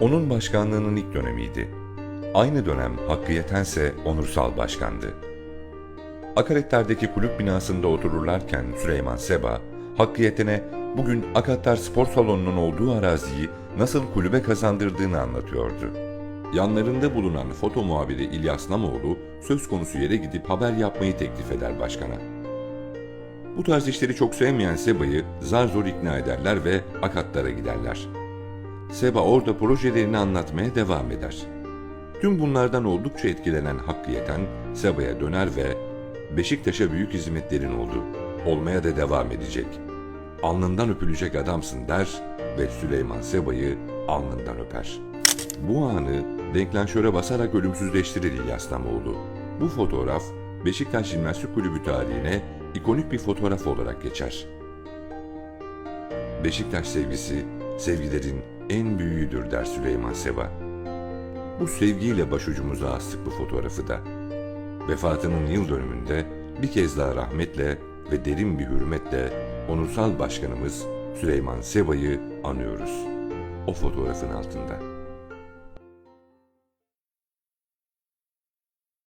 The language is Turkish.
onun başkanlığının ilk dönemiydi. Aynı dönem Hakkı Yetense onursal başkandı. Akaretler'deki kulüp binasında otururlarken Süleyman Seba, Hakkı Yeten'e bugün Akatlar Spor Salonu'nun olduğu araziyi nasıl kulübe kazandırdığını anlatıyordu. Yanlarında bulunan foto muhabiri İlyas Namoğlu söz konusu yere gidip haber yapmayı teklif eder başkana. Bu tarz işleri çok sevmeyen Seba'yı zar zor ikna ederler ve Akatlar'a giderler. Seba orada projelerini anlatmaya devam eder. Tüm bunlardan oldukça etkilenen Hakkı Yeten, Seba'ya döner ve Beşiktaş'a büyük hizmetlerin oldu. Olmaya da devam edecek. Alnından öpülecek adamsın der ve Süleyman Seba'yı alnından öper. Bu anı denklanşöre basarak ölümsüzleştirir İlyas Namoğlu. Bu fotoğraf Beşiktaş Jimnastik Kulübü tarihine ikonik bir fotoğraf olarak geçer. Beşiktaş sevgisi sevgilerin en büyüğüdür der Süleyman Seba. Bu sevgiyle başucumuza astık bu fotoğrafı da. Vefatının yıl dönümünde bir kez daha rahmetle ve derin bir hürmetle onursal başkanımız Süleyman Seba'yı anıyoruz. O fotoğrafın altında.